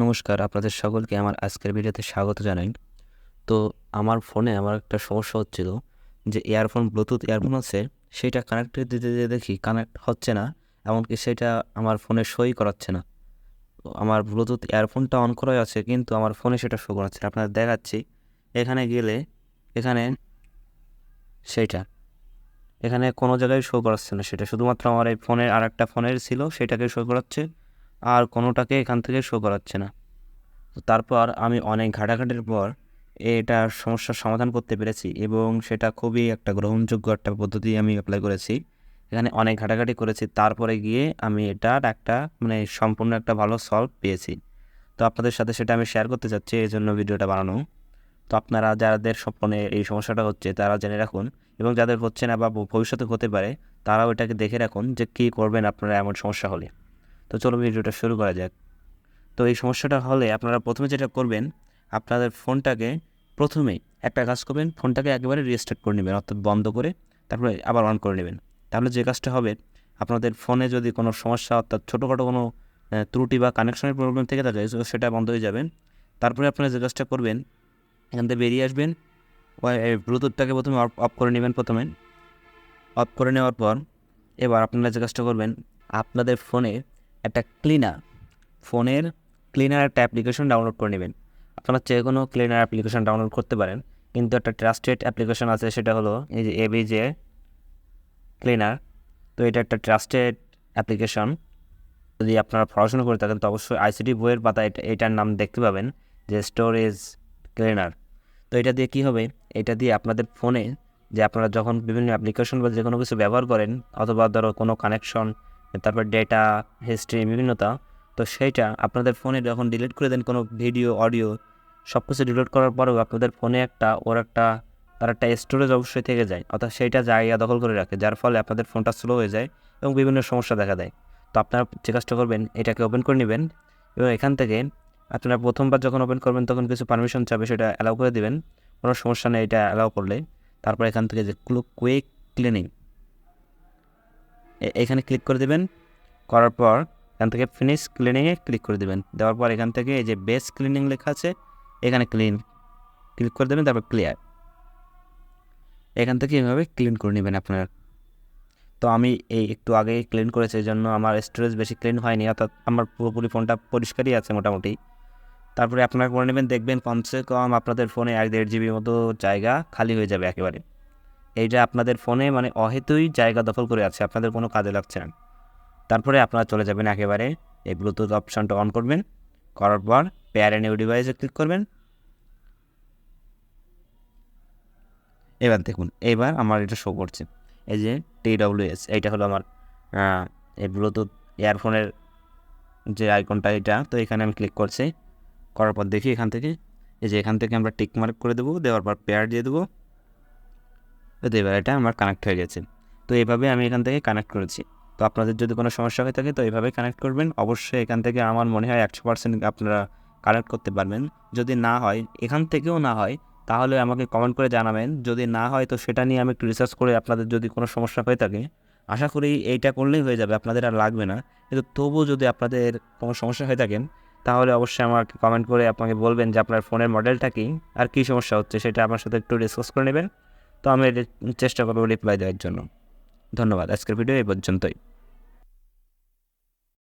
নমস্কার, আপনাদের সকলকে আমার আজকের ভিডিওতে স্বাগত জানাই। তো আমার ফোনে আমার একটা সমস্যা হচ্ছিল যে ইয়ারফোন, ব্লুটুথ ইয়ারফোন আছে, সেটা কানেক্ট দিতে দিতে দেখি কানেক্ট হচ্ছে না, এমনকি সেটা আমার ফোনে সই করাচ্ছে না। আমার ব্লুটুথ ইয়ারফোনটা অন করাই আছে, কিন্তু আমার ফোনে সেটা শো করাচ্ছে না। দেখাচ্ছি, এখানে গেলে এখানে সেইটা এখানে কোনো জায়গায় শো করাচ্ছে না। সেটা শুধুমাত্র আমার এই ফোনের আর একটা ফোনের ছিল, সেটাকে শো করাচ্ছে, আর কোনোটাকে এখান থেকে শো করাচ্ছে না। তারপর আমি অনেক ঘাটাঘাটির পর এটা সমস্যার সমাধান করতে পেরেছি এবং সেটা খুবই একটা গ্রহণযোগ্য একটা পদ্ধতি আমি অ্যাপ্লাই করেছি। এখানে অনেক ঘাটাঘাটি করেছি, তারপরে গিয়ে আমি এটার একটা মানে সম্পূর্ণ একটা ভালো সলভ পেয়েছি। তো আপনাদের সাথে সেটা আমি শেয়ার করতে চাচ্ছি এই জন্য ভিডিওটা বানানো। তো আপনারা যাদের স্বপ্নে এই সমস্যাটা হচ্ছে, তারা জেনে রাখুন এবং যাদের হচ্ছে না বা ভবিষ্যতে হতে পারে, তারাও এটাকে দেখে রাখুন যে কী করবেন আপনারা এমন সমস্যা হলে। তো চলো ভিডিওটা শুরু করা যাক। তো এই সমস্যাটা হলে আপনারা প্রথমে যেটা করবেন, আপনাদের ফোনটাকে প্রথমেই একটা কাজ করবেন, ফোনটাকে একেবারে রিস্টার্ট করে নেবেন, অর্থাৎ বন্ধ করে তারপরে আবার অন করে নেবেন। তাহলে যে কাজটা হবে, আপনাদের ফোনে যদি কোনো সমস্যা, অর্থাৎ ছোটোখাটো কোনো ত্রুটি বা কানেকশনের প্রবলেম থেকে থাকে, সেটা বন্ধ হয়ে যাবেন তারপরে আপনারা যে কাজটা করবেন, এখান থেকে বেরিয়ে আসবেন ব্লুটুথটাকে প্রথমে অফ করে নেবেন প্রথমে। অফ করে নেওয়ার পর এবার আপনারা যে কাজটা করবেন, আপনাদের ফোনে একটা ক্লিনার ফোনের ক্লিনার একটা অ্যাপ্লিকেশন ডাউনলোড করে নেবেন। আপনারা যে কোনো ক্লিনার অ্যাপ্লিকেশন ডাউনলোড করতে পারেন, কিন্তু একটা ট্রাস্টেড অ্যাপ্লিকেশন আছে, সেটা হলো এই যে এবিজে ক্লিনার তো এটা একটা ট্রাস্টেড অ্যাপ্লিকেশন যদি আপনারা পড়াশোনা করে থাকেন, তো অবশ্যই আইসিটি বইয়ের পাতা এটা, এটার নাম দেখতে পাবেন, যে স্টোরেজ ক্লিনার তো এটা দিয়ে কী হবে? এটা দিয়ে আপনাদের ফোনে যে আপনারা যখন বিভিন্ন অ্যাপ্লিকেশন বা যে কোনো কিছু ব্যবহার করেন, অথবা ধরো কোনো কানেকশন তারপর ডেটা হিস্ট্রি বিভিন্নতা, তো সেইটা আপনাদের ফোনে যখন ডিলিট করে দেন কোনো ভিডিও অডিও সব কিছু ডিলিট করার পরেও আপনাদের ফোনে একটা, ওর একটা, তার একটা স্টোরেজ অবশ্যই থেকে যায়। অর্থাৎ সেইটা জায়গা দখল করে রাখে, যার ফলে আপনাদের ফোনটা স্লো হয়ে যায় এবং বিভিন্ন সমস্যা দেখা দেয়। তো আপনারা যে কাজটা করবেন, এটাকে ওপেন করে নেবেন এবং এখান থেকে আপনারা প্রথমবার যখন ওপেন করবেন, তখন কিছু পারমিশন চাবে সেটা অ্যালাউ করে দেবেন। কোনো সমস্যা নেই, এটা অ্যালাউ করলে। তারপর এখান থেকে যে কুইক ক্লিনিং এখানে ক্লিক করে দেবেন। করার পর এখান থেকে ফিনিশ ক্লিনিংয়ে ক্লিক করে দেবেন। দেওয়ার পর এখান থেকে এই যে বেস ক্লিনিং লেখা আছে, এখানে ক্লিন ক্লিক করে দেবেন, তারপর ক্লিয়ার এখান থেকে এভাবে ক্লিন করে নেবেন আপনার। তো আমি এই একটু আগে ক্লিন করেছি, এই জন্য আমার স্টোরেজ বেশি ক্লিন হয়নি। অর্থাৎ আমার পুরোপুরি ফোনটা পরিষ্কারই আছে মোটামুটি। তারপরে আপনারা করে নেবেন, দেখবেন কমসে কম আপনাদের ফোনে এক দেড় জিবির মতো জায়গা খালি হয়ে যাবে একেবারে। এইটা আপনাদের ফোনে মানে অহেতুই জায়গা দখল করে আছে, আপনাদের কোনো কাজে লাগছে না। তারপরে আপনারা চলে যাবেন একেবারে এই ব্লুটুথ অপশানটা অন করবেন, করার পর পেয়ার নিউ ডিভাইসে ক্লিক করবেন। এবার দেখুন, এবার আমার এটা শো করছে। এই যে টি এস এইটা হলো আমার এই ব্লুটুথ ইয়ারফোনের যে আইকনটা এটা তো এখানে আমি ক্লিক করছি। করার পর দেখি এখান থেকে, এই যে এখান থেকে আমরা টিক মার্ক করে দেবো, দেওয়ার পর পেয়ার দিয়ে দেবো। তো এবার এটা আমার কানেক্ট হয়ে গেছে। তো এইভাবে আমি এখান থেকে কানেক্ট করেছি। তো আপনাদের যদি কোনো সমস্যা হয়ে থাকে তো এইভাবে কানেক্ট করবেন। অবশ্যই এখান থেকে আমার মনে হয় একশো পার্সেন্ট আপনারা কানেক্ট করতে পারবেন। যদি না হয়, এখান থেকেও না হয়, তাহলে আমাকে কমেন্ট করে জানাবেন। যদি না হয়, তো সেটা নিয়ে আমি একটু রিসার্চ করে আপনাদের যদি কোনো সমস্যা হয়ে থাকে, আশা করি এইটা করলেই হয়ে যাবে। আপনাদের আর লাগবে না। কিন্তু তবুও যদি আপনাদের কোনো সমস্যা হয়ে থাকেন তাহলে অবশ্যই আমাকে কমেন্ট করে আপনাকে বলবেন যে আপনার ফোনের মডেলটা কী আর কী সমস্যা হচ্ছে সেটা আমার সাথে একটু ডিসকাস করে নেবেন। তো আমি চেষ্টা করব রিপ্লাই দেওয়ার জন্য। ধন্যবাদ। আজকের ভিডিও এই পর্যন্তই।